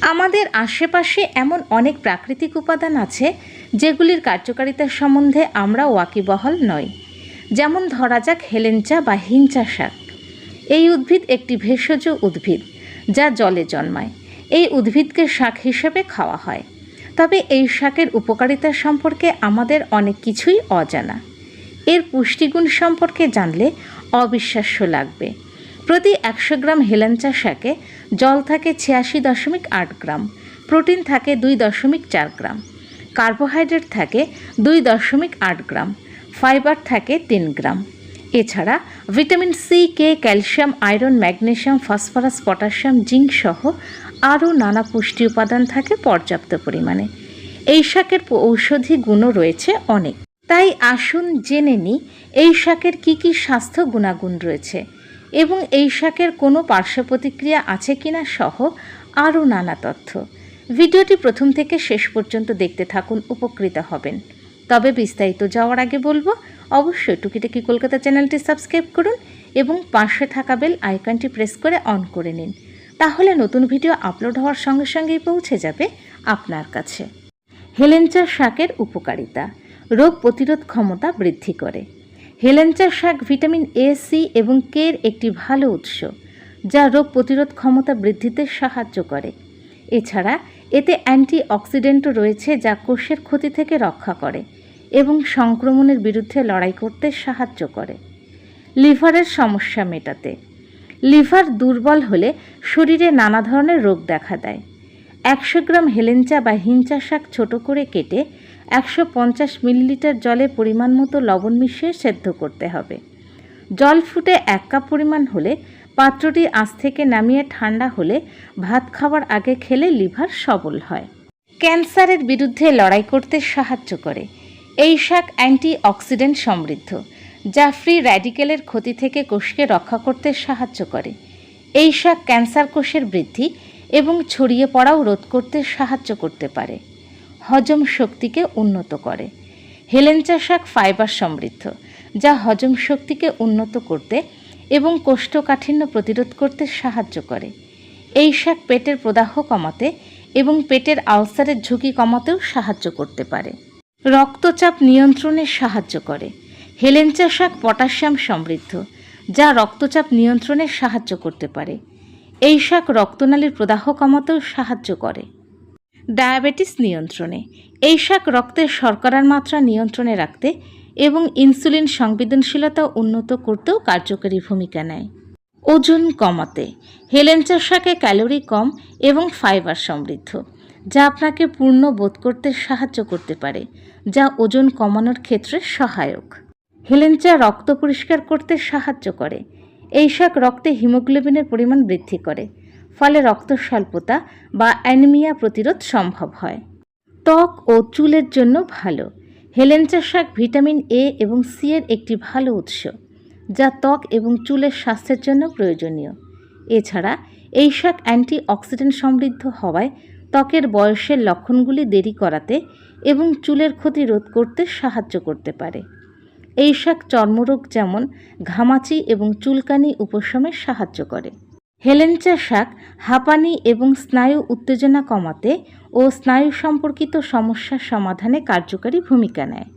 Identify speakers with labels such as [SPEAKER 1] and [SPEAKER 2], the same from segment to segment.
[SPEAKER 1] আমাদের আশেপাশে এমন অনেক প্রাকৃতিক উপাদান আছে যেগুলির কার্যকারিতার সম্বন্ধে আমরা ওয়াকিবহল নই। যেমন ধরা যাক হেলেঞ্চা বা হিঞ্চা শাক। এই উদ্ভিদ একটি ভেষজ উদ্ভিদ যা জলে জন্মায়। এই উদ্ভিদকে শাক হিসেবে খাওয়া হয়। তবে এই শাকের উপকারিতা সম্পর্কে আমাদের অনেক কিছুই অজানা। এর পুষ্টিগুণ সম্পর্কে জানলে অবিশ্বাস্য লাগবে। প্রতি একশো গ্রাম হেলেঞ্চা শাকে জল থাকে ছিয়াশি দশমিক আট গ্রাম, প্রোটিন থাকে দুই দশমিক চার গ্রাম, কার্বোহাইড্রেট থাকে দুই দশমিক আট গ্রাম, ফাইবার থাকে তিন গ্রাম। এছাড়া vitamin C K calcium, iron magnesium phosphorus potassium zinc সহ আরও নানা পুষ্টি উপাদান থাকে পর্যাপ্ত পরিমাণে। এই শাকের ঔষধি গুণও রয়েছে অনেক। তাই আসুন জেনে নিই, এই শাকের কী কী স্বাস্থ্য গুণাগুণ রয়েছে। এবং এই শাকের কোনো পার্শ্ব প্রতিক্রিয়া আছে কিনা সহ আরও নানা তথ্য। ভিডিওটি প্রথম থেকে শেষ পর্যন্ত দেখতে থাকুন, উপকৃত হবেন। তবে বিস্তারিত যাওয়ার আগে বলব, অবশ্যই টুকিটাকি কলকাতা চ্যানেলটি সাবস্ক্রাইব করুন এবং পাশে থাকা বেল আইকনটি প্রেস করে অন করে নিন। তাহলে নতুন ভিডিও আপলোড হওয়ার সঙ্গে সঙ্গেই পৌঁছে যাবে আপনার কাছে। হেলেঞ্চা শাকের উপকারিতা, রোগ প্রতিরোধ ক্ষমতা বৃদ্ধি করে। হেলেঞ্চা শাক ভিটামিন এ সি এবং কে এর একটি ভালো উৎস, যা রোগ প্রতিরোধ ক্ষমতা বৃদ্ধিতে সাহায্য করে। এছাড়া, এতে অ্যান্টি অক্সিডেন্টও রয়েছে যা কোষের ক্ষতি থেকে রক্ষা করে এবং সংক্রমণের বিরুদ্ধে লড়াই করতে সাহায্য করে। লিভারের সমস্যা মেটাতে। লিভার দুর্বল হলে শরীরে নানা ধরনের রোগ দেখা দেয়। একশো গ্রাম হেলেঞ্চা বা হিঞ্চা শাক ছোট করে কেটে একশো পঞ্চাশ মিলিলিটার জলে পরিমাণ মতো লবণ মিশিয়ে সেদ্ধ করতে হবে। জল ফুটে এক কাপ পরিমাণ হলে, পাত্রটি আঁচ থেকে নামিয়ে ঠান্ডা হলে ভাত খাওয়ার আগে খেলে লিভার সবল হয়। ক্যান্সারের বিরুদ্ধে লড়াই করতে সাহায্য করে। এই শাক অ্যান্টি অক্সিডেন্ট সমৃদ্ধ, যা ফ্রি র্যাডিকেলের ক্ষতি থেকে কোষকে রক্ষা করতে সাহায্য করে। এই শাক ক্যান্সার কোষের বৃদ্ধি এবং ছড়িয়ে পড়াও রোধ করতে সাহায্য করতে পারে। হজম শক্তিকে উন্নত করে। হেলেঞ্চা শাক ফাইবার সমৃদ্ধ, যা হজম শক্তিকে উন্নত করতে এবং কোষ্ঠকাঠিন্য প্রতিরোধ করতে সাহায্য করে। এই শাক পেটের প্রদাহ কমাতে এবং পেটের আলসারের ঝুঁকি কমাতেও সাহায্য করতে পারে। রক্তচাপ নিয়ন্ত্রণে সাহায্য করে। হেলেঞ্চা শাক পটাশিয়াম সমৃদ্ধ, যা রক্তচাপ নিয়ন্ত্রণে সাহায্য করতে পারে। এই শাক রক্তনালীর প্রদাহ কমাতেও সাহায্য করে। ডায়াবেটিস নিয়ন্ত্রণে। এই শাক রক্তের শর্করার মাত্রা নিয়ন্ত্রণে রাখতে এবং ইনসুলিন সংবেদনশীলতা উন্নত করতেও কার্যকরী ভূমিকা নেয়। ওজন কমাতে। হেলেঞ্চা শাকে ক্যালোরি কম এবং ফাইবার সমৃদ্ধ, যা আপনাকে পূর্ণ বোধ করতে সাহায্য করতে পারে, যা ওজন কমানোর ক্ষেত্রে সহায়ক। হেলেঞ্চা রক্ত পরিষ্কার করতে সাহায্য করে। এই শাক রক্তে হিমোগ্লোবিনের পরিমাণ বৃদ্ধি করে। ফলে রক্ত স্বল্পতা বা অ্যানিমিয়া প্রতিরোধ সম্ভব হয়। ত্বক ও চুলের জন্য ভালো। হেলেঞ্চা শাক ভিটামিন এ এবং সি এর একটি ভালো উৎস, যা ত্বক এবং চুলের স্বাস্থ্যের জন্য প্রয়োজনীয়। এছাড়া এই শাক অ্যান্টি অক্সিডেন্ট সমৃদ্ধ হওয়ায় ত্বকের বয়সের লক্ষণগুলি দেরি করাতে এবং চুলের ক্ষতি রোধ করতে সাহায্য করতে পারে। এই শাক চর্মরোগ যেমন ঘামাচি এবং চুলকানি উপশমে সাহায্য করে। হেলেঞ্চা শাক হাঁপানি এবং স্নায়ু উত্তেজনা কমাতে ও স্নায়ু সম্পর্কিত সমস্যার সমাধানে কার্যকারী ভূমিকা নেয়।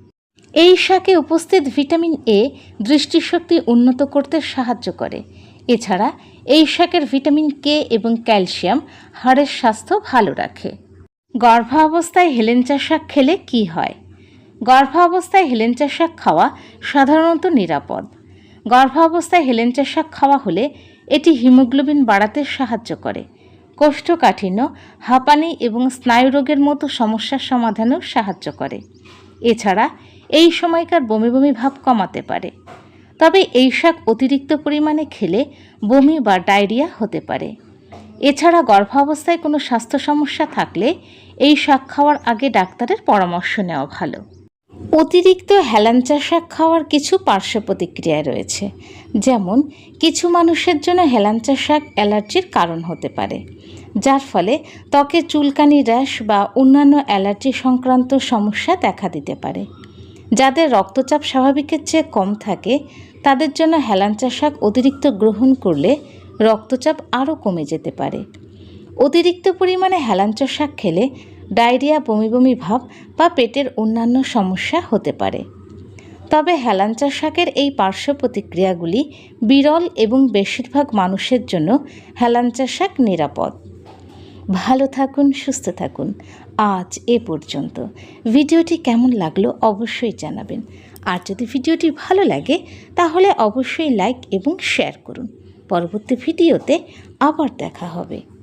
[SPEAKER 1] এই শাকে উপস্থিত ভিটামিন এ দৃষ্টিশক্তি উন্নত করতে সাহায্য করে। এছাড়া এই শাকের ভিটামিন কে এবং ক্যালসিয়াম হাড়ের স্বাস্থ্য ভালো রাখে। গর্ভাবস্থায় হেলেঞ্চা শাক খেলে কি হয়? গর্ভাবস্থায় হেলেঞ্চা শাক খাওয়া সাধারণত নিরাপদ। গর্ভাবস্থায় হেলেঞ্চা শাক খাওয়া হলে এটি হিমোগ্লোবিন বাড়াতে সাহায্য করে। কোষ্ঠকাঠিন্য, হাঁপানি এবং স্নায়ু রোগের মতো সমস্যার সমাধানেও সাহায্য করে। এছাড়া এই সময়কার বমি বমি ভাব কমাতে পারে। তবে এই শাক অতিরিক্ত পরিমাণে খেলে বমি বা ডায়রিয়া হতে পারে। এছাড়া গর্ভাবস্থায় কোনো স্বাস্থ্য সমস্যা থাকলে এই শাক খাওয়ার আগে ডাক্তারের পরামর্শ নেওয়া ভালো। অতিরিক্ত হেলাঞ্চা শাক খাওয়ার কিছু পার্শ্ব প্রতিক্রিয়া রয়েছে। যেমন, কিছু মানুষের জন্য হেলাঞ্চা শাক অ্যালার্জির কারণ হতে পারে, যার ফলে ত্বকে চুলকানি র্যাশ বা অন্যান্য অ্যালার্জি সংক্রান্ত সমস্যা দেখা দিতে পারে। যাদের রক্তচাপ স্বাভাবিকের চেয়ে কম থাকে, তাদের জন্য হেলাঞ্চা শাক অতিরিক্ত গ্রহণ করলে রক্তচাপ আরও কমে যেতে পারে। অতিরিক্ত পরিমাণে হেলাঞ্চ শাক খেলে ডায়রিয়া, বমি বমি ভাব বা পেটের অন্যান্য সমস্যা হতে পারে। তবে হেলাঞ্চা শাকের এই পার্শ্ব প্রতিক্রিয়াগুলি বিরল এবং বেশিরভাগ মানুষের জন্য হেলাঞ্চা শাক নিরাপদ। ভালো থাকুন, সুস্থ থাকুন। আজ এ পর্যন্ত। ভিডিওটি কেমন লাগল অবশ্যই জানাবেন। আর যদি ভিডিওটি ভালো লাগে, তাহলে অবশ্যই লাইক এবং শেয়ার করুন। পরবর্তী ভিডিওতে আবার দেখা হবে।